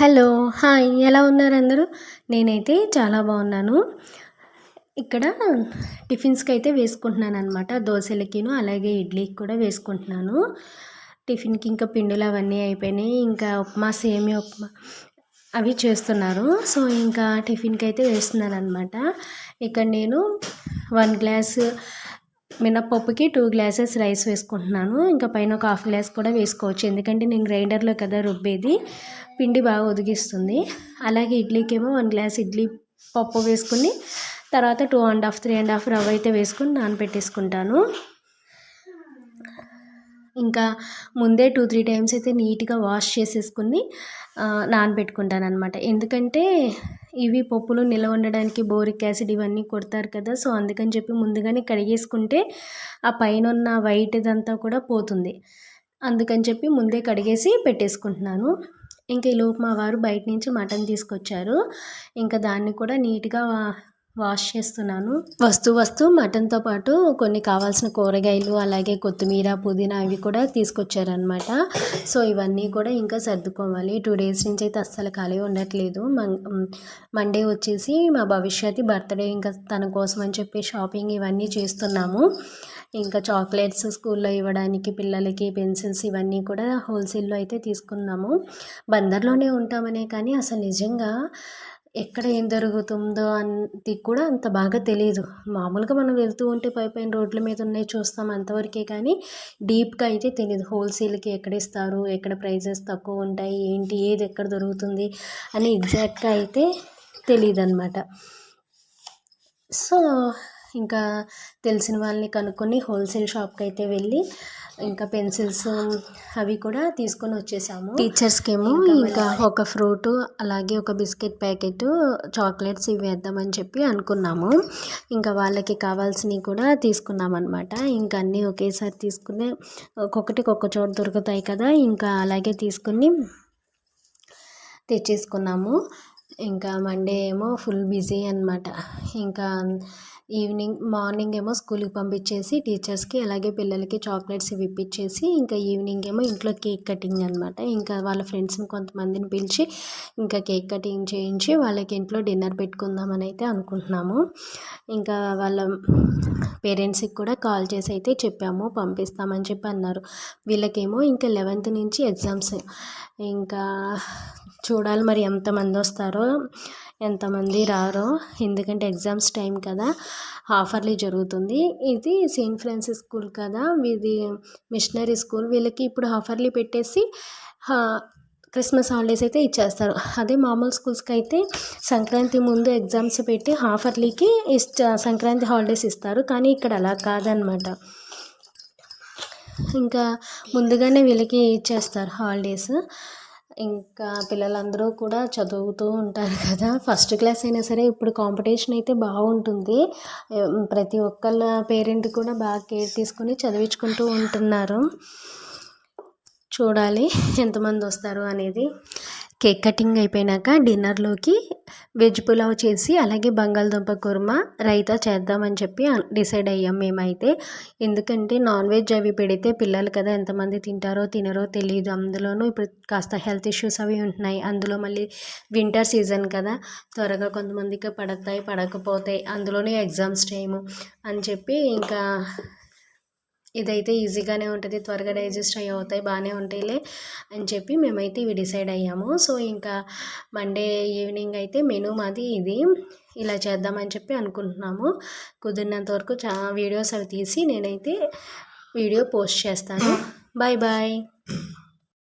Hello hi. ఎలా ఉన్నారు అందరూ? నేనైతే చాలా బాగున్నాను. ఇక్కడ టిఫిన్స్కి అయితే వేసుకుంటున్నాను అనమాట దోశలకిను అలాగే ఇడ్లీకి కూడా వేసుకుంటున్నాను. టిఫిన్కి ఇంకా పిండిలు అవన్నీ అయిపోయినాయి. ఇంకా ఉప్మా సేమి ఉప్మా అవి చేస్తున్నారు. సో ఇంకా టిఫిన్కి అయితే వేస్తున్నాను అనమాట ఇక్కడ నేను వన్ గ్లాస్ మినప్పప్పుకి టూ గ్లాసెస్ రైస్ వేసుకుంటున్నాను. ఇంకా పైన ఒక హాఫ్ గ్లాస్ కూడా వేసుకోవచ్చు. ఎందుకంటే నేను గ్రైండర్లో కదా రుబ్బేది. పిండి బాగా ఒదిగిస్తుంది అలాగే ఇడ్లీకేమో వన్ గ్లాస్ ఇడ్లీ పప్పు వేసుకుని తర్వాత two and half three and half రవ్వ అయితే వేసుకుని నానబెట్టేసుకుంటాను ఇంకా ముందే టూ త్రీ టైమ్స్ అయితే నీట్గా వాష్ చేసేసుకుని నానబెట్టుకుంటాను అనమాట ఎందుకంటే ఇవి పప్పులు నిల్వ ఉండడానికి బోరిక్ యాసిడ్ ఇవన్నీ కొడతారు కదా సో అందుకని చెప్పి ముందుగానే కడిగేసుకుంటే ఆ పైన ఉన్న వైట్ ఇదంతా కూడా పోతుంది. అందుకని చెప్పి ముందే కడిగేసి పెట్టేసుకుంటున్నాను. ఇంకా ఈలోపు మా వారు బయట నుంచి మటన్ తీసుకొచ్చారు. ఇంకా దాన్ని కూడా నీట్గా వాష్ చేస్తున్నాను. వస్తు వస్తూ మటన్తో పాటు కొన్ని కావాల్సిన కూరగాయలు అలాగే కొత్తిమీర పుదీనా అవి కూడా తీసుకొచ్చారనమాట సో ఇవన్నీ కూడా ఇంకా సర్దుకోవాలి. టూ డేస్ నుంచి అయితే అస్సలు ఖాళీ ఉండట్లేదు. మండే వచ్చేసి మా భవిష్యత్తు బర్త్డే ఇంకా తన కోసం అని చెప్పి షాపింగ్ ఇవన్నీ చేస్తున్నాము. ఇంకా చాక్లెట్స్ స్కూల్లో ఇవ్వడానికి పిల్లలకి పెన్సిల్స్ ఇవన్నీ కూడా హోల్సేల్లో అయితే తీసుకున్నాము. బందర్లోనే ఉంటామనే కానీ అసలు నిజంగా ఎక్కడ ఏం జరుగుతుందో అది కూడా అంత బాగా తెలియదు మామూలుగా మనం వెళ్తూ ఉంటే పై పైన రోడ్ల మీద ఉన్నాయి చూస్తాం అంతవరకే కానీ డీప్గా అయితే తెలియదు హోల్సేల్కి ఎక్కడ ఇస్తారు ఎక్కడ ప్రైజెస్ తక్కువ ఉంటాయి ఏంటి ఏది ఎక్కడ దొరుకుతుంది అని ఎగ్జాక్ట్గా అయితే తెలియదు అనమాట సో ఇంకా తెలిసిన వాళ్ళని కనుక్కొని హోల్సేల్ షాప్కి అయితే వెళ్ళి ఇంకా పెన్సిల్స్ అవి కూడా తీసుకొని వచ్చేసాము. టీచర్స్కి ఏమో ఇంకా ఒక ఫ్రూట్ అలాగే ఒక బిస్కెట్ ప్యాకెట్ చాక్లెట్స్ ఇవి వేద్దామని చెప్పి అనుకున్నాము. ఇంకా వాళ్ళకి కావాల్సినవి కూడా తీసుకున్నాం అనమాట ఇంకా అన్నీ ఒకేసారి తీసుకుని ఒక్కొక్కటి ఒక్క చోట దొరుకుతాయి కదా ఇంకా అలాగే తీసుకుని తెచ్చేసుకున్నాము. ఇంకా మండే ఏమో ఫుల్ బిజీ అనమాట ఇంకా ఈవినింగ్ మార్నింగ్ ఏమో స్కూల్కి పంపించేసి టీచర్స్కి అలాగే పిల్లలకి చాక్లెట్స్ ఇవి ఇప్పించేసి ఇంకా ఈవినింగ్ ఏమో ఇంట్లో కేక్ కటింగ్ అనమాట ఇంకా వాళ్ళ ఫ్రెండ్స్ని కొంతమందిని పిలిచి ఇంకా కేక్ కటింగ్ చేయించి వాళ్ళకి ఇంట్లో డిన్నర్ పెట్టుకుందామని అయితే అనుకుంటున్నాము. ఇంకా వాళ్ళ పేరెంట్స్కి కూడా కాల్ చేసి అయితే చెప్పాము పంపిస్తామని చెప్పి అన్నారు. వీళ్ళకేమో ఇంకా లెవెన్త్ నుంచి ఎగ్జామ్స్. ఇంకా చూడాలి మరి ఎంతమంది వస్తారో ఎంతమంది రారో. ఎందుకంటే ఎగ్జామ్స్ టైం కదా ఆఫర్లీ జరుగుతుంది. ఇది సెయింట్ ఫ్రాన్సిస్ స్కూల్ కదా ఇది మిషనరీ స్కూల్. వీళ్ళకి ఇప్పుడు ఆఫర్లీ పెట్టేసి క్రిస్మస్ హాలిడేస్ అయితే ఇచ్చేస్తారు. అదే మామూలు స్కూల్స్కి అయితే సంక్రాంతి ముందు ఎగ్జామ్స్ పెట్టి హాఫర్లీకి ఇష్ట సంక్రాంతి హాలిడేస్ ఇస్తారు. కానీ ఇక్కడ అలా కాదనమాట ఇంకా ముందుగానే వీళ్ళకి ఇచ్చేస్తారు హాలిడేస్. ఇంకా పిల్లలందరూ కూడా చదువుతూ ఉంటారు కదా. ఫస్ట్ క్లాస్ అయినా సరే ఇప్పుడు కాంపిటీషన్ అయితే బాగుంటుంది. ప్రతి ఒక్కళ్ళ పేరెంట్ కూడా బాగా కేర్ తీసుకుని చదివించుకుంటూ ఉంటున్నారు. చూడాలి ఎంతమంది వస్తారు అనేది. కేక్ కటింగ్ అయిపోయినాక డిన్నర్లోకి వెజ్ పులావ్ చేసి అలాగే బంగాళదుంప కుర్మా రైతా చేద్దామని చెప్పి డిసైడ్ అయ్యాం మేమైతే. ఎందుకంటే నాన్ వెజ్ అవి పెడితే పిల్లలు కదా ఎంతమంది తింటారో తినరో తెలియదు అందులోనూ ఇప్పుడు కాస్త హెల్త్ ఇష్యూస్ అవి ఉంటున్నాయి. అందులో మళ్ళీ వింటర్ సీజన్ కదా. త్వరగా కొంతమందికి పడతాయి పడకపోతాయి. అందులోనే ఎగ్జామ్స్ టైము అని చెప్పి ఇంకా ఇదైతే ఈజీగానే ఉంటుంది త్వరగా డైజెస్ట్ అయ్యి అవుతాయి బాగానే ఉంటాయిలే అని చెప్పి మేమైతే ఇవి డిసైడ్ అయ్యాము. సో ఇంకా మండే ఈవినింగ్ అయితే మెనూ మాది ఇది. ఇలా చేద్దామని చెప్పి అనుకుంటున్నాము. కుదిరినంత వరకు చా వీడియోస్ అవి తీసి నేనైతే వీడియో పోస్ట్ చేస్తాను. Bye bye.